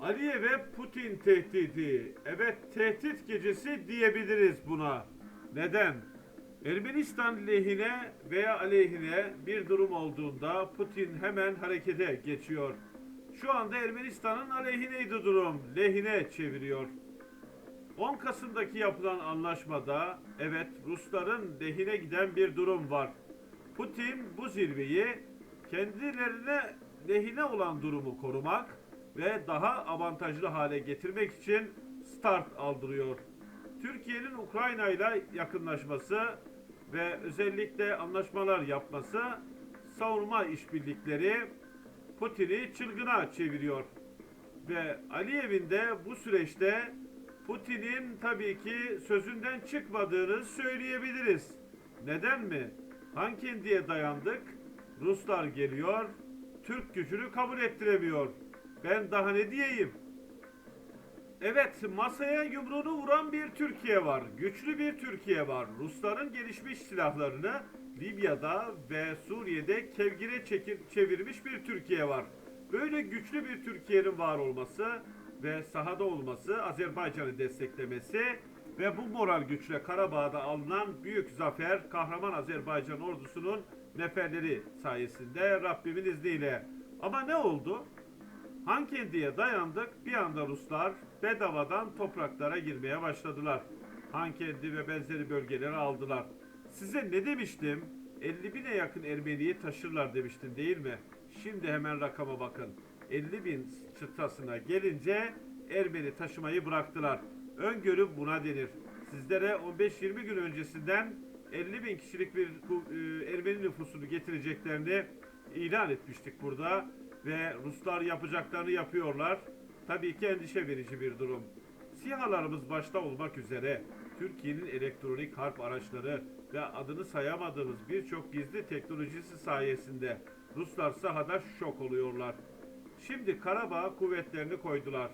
Aliye ve Putin tehdidi. Evet tehdit gecesi diyebiliriz buna. Neden? Ermenistan lehine veya aleyhine bir durum olduğunda Putin hemen harekete geçiyor. Şu anda Ermenistan'ın aleyhineydi durum. Lehine çeviriyor. 10 Kasım'daki yapılan anlaşmada evet Rusların lehine giden bir durum var. Putin bu zirveyi kendilerine lehine olan durumu korumak ve daha avantajlı hale getirmek için start aldırıyor. Türkiye'nin Ukrayna ile yakınlaşması ve özellikle anlaşmalar yapması savunma işbirlikleri Putin'i çılgına çeviriyor. Ve Aliyev'in de bu süreçte Putin'in tabii ki sözünden çıkmadığını söyleyebiliriz. Neden mi? Hankendi'ye dayandık. Ruslar geliyor. Türk gücünü kabul ettiremiyor. Ben daha ne diyeyim? Evet, masaya yumruğunu vuran bir Türkiye var. Güçlü bir Türkiye var. Rusların gelişmiş silahlarını Libya'da ve Suriye'de kevgire çekir, çevirmiş bir Türkiye var. Böyle güçlü bir Türkiye'nin var olması ve sahada olması, Azerbaycan'ı desteklemesi ve bu moral güçle Karabağ'da alınan büyük zafer kahraman Azerbaycan ordusunun neferleri sayesinde Rabbimin izniyle. Ama ne oldu? Hankendi'ye dayandık. Bir anda Ruslar bedavadan topraklara girmeye başladılar. Hankendi ve benzeri bölgeleri aldılar. Size ne demiştim? 50 bine yakın Ermeniyi taşırlar demiştim değil mi? Şimdi hemen rakama bakın. 50 bin çıtasına gelince Ermeni taşımayı bıraktılar. Öngörü buna denir. Sizlere 15-20 gün öncesinden 50 bin kişilik bir e, Ermeni nüfusunu getireceklerini ilan etmiştik burada ve Ruslar yapacaklarını yapıyorlar. Tabii ki endişe verici bir durum. SİHA'larımız başta olmak üzere Türkiye'nin elektronik harp araçları ve adını sayamadığımız birçok gizli teknolojisi sayesinde Ruslar sahada şok oluyorlar. Şimdi Karabağ kuvvetlerini koydular.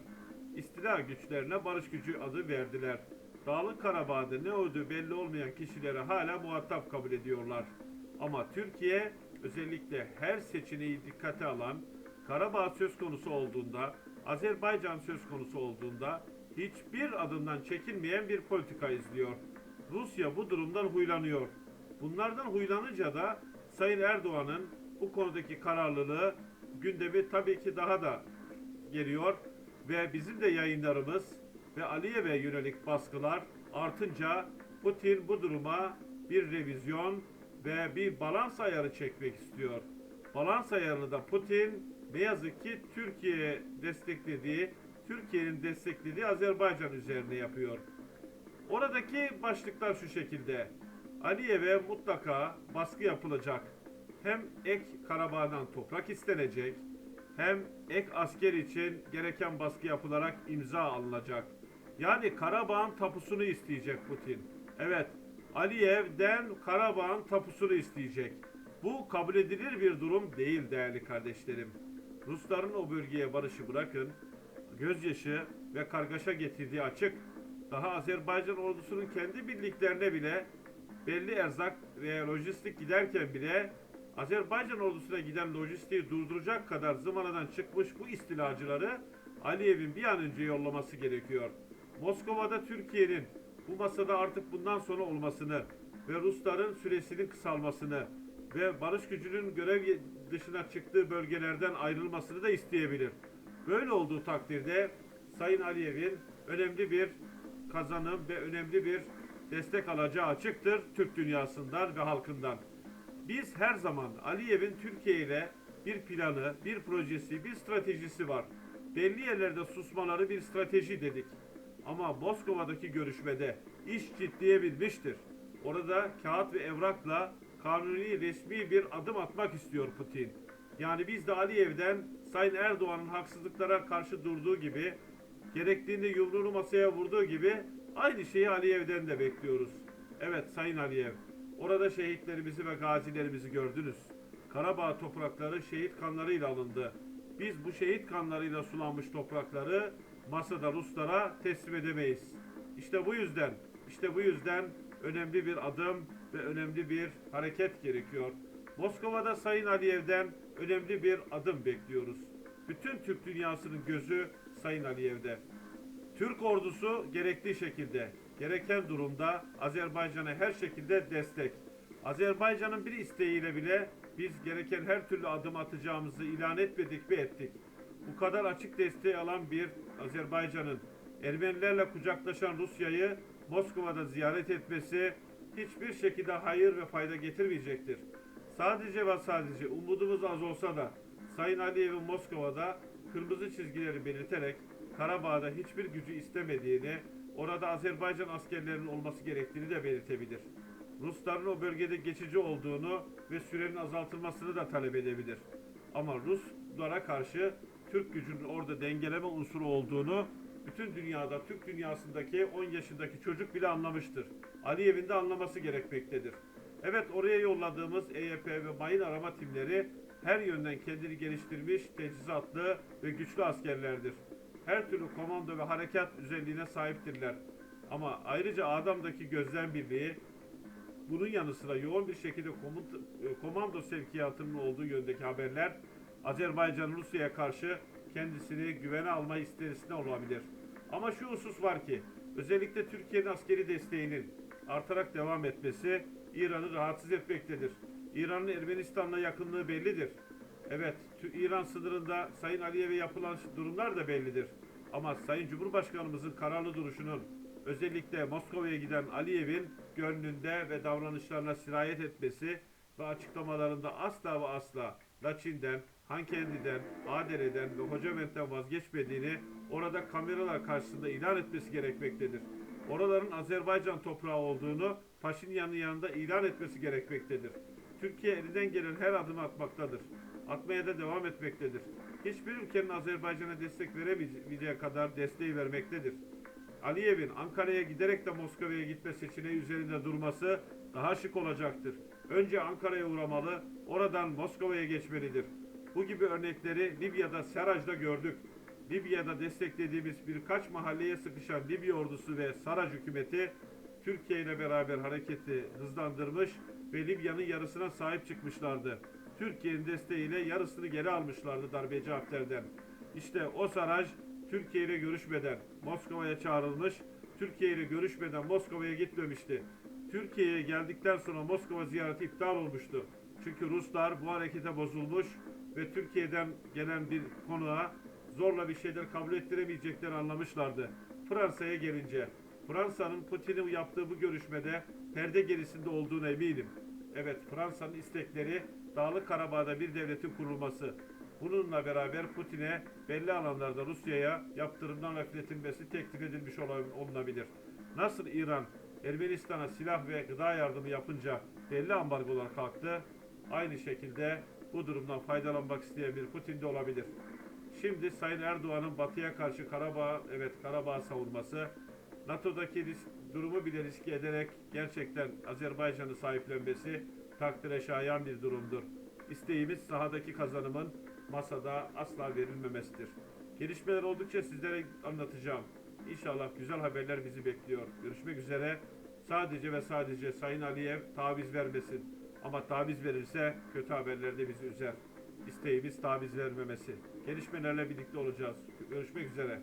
İstila güçlerine barış gücü adı verdiler. Dağlık Karabağ'da ne olduğu belli olmayan kişileri hala muhatap kabul ediyorlar. Ama Türkiye özellikle her seçeneği dikkate alan Karabağ söz konusu olduğunda, Azerbaycan söz konusu olduğunda hiçbir adımdan çekinmeyen bir politika izliyor. Rusya bu durumdan huylanıyor. Bunlardan huylanınca da Sayın Erdoğan'ın bu konudaki kararlılığı gündemi tabii ki daha da geliyor ve bizim de yayınlarımız ve Aliyev'e yönelik baskılar artınca Putin bu duruma bir revizyon ve bir balans ayarı çekmek istiyor. Balans ayarını da Putin ne yazık ki Türkiye desteklediği, Türkiye'nin desteklediği Azerbaycan üzerine yapıyor. Oradaki başlıklar şu şekilde. Aliyev'e mutlaka baskı yapılacak. Hem ek Karabağ'dan toprak istenecek, hem ek asker için gereken baskı yapılarak imza alınacak. Yani Karabağ'ın tapusunu isteyecek Putin. Evet, Aliyev'den Karabağ'ın tapusunu isteyecek. Bu kabul edilir bir durum değil değerli kardeşlerim. Rusların o bölgeye barışı bırakın, gözyaşı ve kargaşa getirdiği açık. Daha Azerbaycan ordusunun kendi birliklerine bile belli erzak ve lojistik giderken bile Azerbaycan ordusuna giden lojistiği durduracak kadar zıvanadan çıkmış bu istilacıları Aliyev'in bir an önce yollaması gerekiyor. Moskova'da Türkiye'nin bu masada artık bundan sonra olmasını ve Rusların süresinin kısalmasını ve barış gücünün görev dışına çıktığı bölgelerden ayrılmasını da isteyebilir. Böyle olduğu takdirde Sayın Aliyev'in önemli bir kazanım ve önemli bir destek alacağı açıktır Türk dünyasından ve halkından. Biz her zaman Aliyev'in Türkiye ile bir planı, bir projesi, bir stratejisi var. Belli yerlerde susmaları bir strateji dedik. Ama Moskova'daki görüşmede iş ciddiye binmiştir. Orada kağıt ve evrakla kanuni resmi bir adım atmak istiyor Putin. Yani biz de Aliyev'den Sayın Erdoğan'ın haksızlıklara karşı durduğu gibi, gerektiğinde yumruğunu masaya vurduğu gibi aynı şeyi Aliyev'den de bekliyoruz. Evet Sayın Aliyev, orada şehitlerimizi ve gazilerimizi gördünüz. Karabağ toprakları şehit kanlarıyla alındı. Biz bu şehit kanlarıyla sulanmış toprakları masada Ruslara teslim edemeyiz. İşte bu yüzden, işte bu yüzden önemli bir adım ve önemli bir hareket gerekiyor. Moskova'da Sayın Aliyev'den önemli bir adım bekliyoruz. bütün Türk dünyasının gözü Sayın Aliyev'de. Türk ordusu gerektiği şekilde, gereken durumda Azerbaycan'a her şekilde destek. Azerbaycan'ın bir isteğiyle bile biz gereken her türlü adım atacağımızı ilan etmedik mi ettik. Bu kadar açık desteği alan bir Azerbaycan'ın Ermenilerle kucaklaşan Rusya'yı Moskova'da ziyaret etmesi hiçbir şekilde hayır ve fayda getirmeyecektir. Sadece ve sadece umudumuz az olsa da Sayın Aliyev'in Moskova'da kırmızı çizgileri belirterek Karabağ'da hiçbir gücü istemediğini, orada Azerbaycan askerlerinin olması gerektiğini de belirtebilir. Rusların o bölgede geçici olduğunu ve sürenin azaltılmasını da talep edebilir. Ama Ruslara karşı Türk gücünün orada dengeleme unsuru olduğunu bütün dünyada, Türk dünyasındaki 10 yaşındaki çocuk bile anlamıştır. Aliyev'in de anlaması gerekmektedir. Evet oraya yolladığımız EYP ve mayın arama timleri her yönden kendini geliştirmiş, teçhizatlı ve güçlü askerlerdir. Her türlü komando ve harekat özelliğine sahiptirler. Ama ayrıca Adam'daki gözlem birliği bunun yanı sıra yoğun bir şekilde komut- e, komando sevkiyatının olduğu yöndeki haberler Azerbaycan'ın Rusya'ya karşı kendisini güvene alma isterisinde olabilir. Ama şu husus var ki özellikle Türkiye'nin askeri desteğinin artarak devam etmesi İran'ı rahatsız etmektedir. İran'ın Ermenistan'la yakınlığı bellidir. Evet, İran sınırında Sayın Aliyev'e yapılan durumlar da bellidir. Ama Sayın Cumhurbaşkanımızın kararlı duruşunun özellikle Moskova'ya giden Aliyev'in gönlünde ve davranışlarına sirayet etmesi ve açıklamalarında asla ve asla Laçin'den, Hankendi'den, Adere'den ve Hocavent'ten vazgeçmediğini orada kameralar karşısında ilan etmesi gerekmektedir. Oraların Azerbaycan toprağı olduğunu Paşinyan'ın yanında ilan etmesi gerekmektedir. Türkiye elinden gelen her adımı atmaktadır. Atmaya da devam etmektedir. Hiçbir ülkenin Azerbaycan'a destek veremeyeceği kadar desteği vermektedir. Aliyev'in Ankara'ya giderek de Moskova'ya gitme seçeneği üzerinde durması daha şık olacaktır. Önce Ankara'ya uğramalı, oradan Moskova'ya geçmelidir. Bu gibi örnekleri Libya'da Seraj'da gördük. Libya'da desteklediğimiz birkaç mahalleye sıkışan Libya ordusu ve Saraj hükümeti Türkiye ile beraber hareketi hızlandırmış ve Libya'nın yarısına sahip çıkmışlardı. Türkiye'nin desteğiyle yarısını geri almışlardı darbeci Hafter'den. İşte o Saraj Türkiye ile görüşmeden Moskova'ya çağrılmış, Türkiye ile görüşmeden Moskova'ya gitmemişti. Türkiye'ye geldikten sonra Moskova ziyareti iptal olmuştu. Çünkü Ruslar bu harekete bozulmuş ve Türkiye'den gelen bir konuğa zorla bir şeyler kabul ettiremeyeceklerini anlamışlardı. Fransa'ya gelince, Fransa'nın Putin'in yaptığı bu görüşmede perde gerisinde olduğuna eminim. Evet, Fransa'nın istekleri Dağlık Karabağ'da bir devletin kurulması. Bununla beraber Putin'e belli alanlarda Rusya'ya yaptırımdan hafifletilmesi teklif edilmiş olunabilir. Nasıl İran Ermenistan'a silah ve gıda yardımı yapınca belli ambargolar kalktı, aynı şekilde bu durumdan faydalanmak isteyen bir Putin de olabilir. Şimdi Sayın Erdoğan'ın Batı'ya karşı Karabağ, evet Karabağ savunması, NATO'daki risk, durumu bile riske ederek gerçekten Azerbaycan'ı sahiplenmesi takdire şayan bir durumdur. İsteğimiz sahadaki kazanımın masada asla verilmemesidir. Gelişmeler oldukça sizlere anlatacağım. İnşallah güzel haberler bizi bekliyor. Görüşmek üzere. Sadece ve sadece Sayın Aliyev taviz vermesin. Ama taviz verirse kötü haberler de bizi üzer. İsteğimiz taviz vermemesi. Gelişmelerle birlikte olacağız. Görüşmek üzere.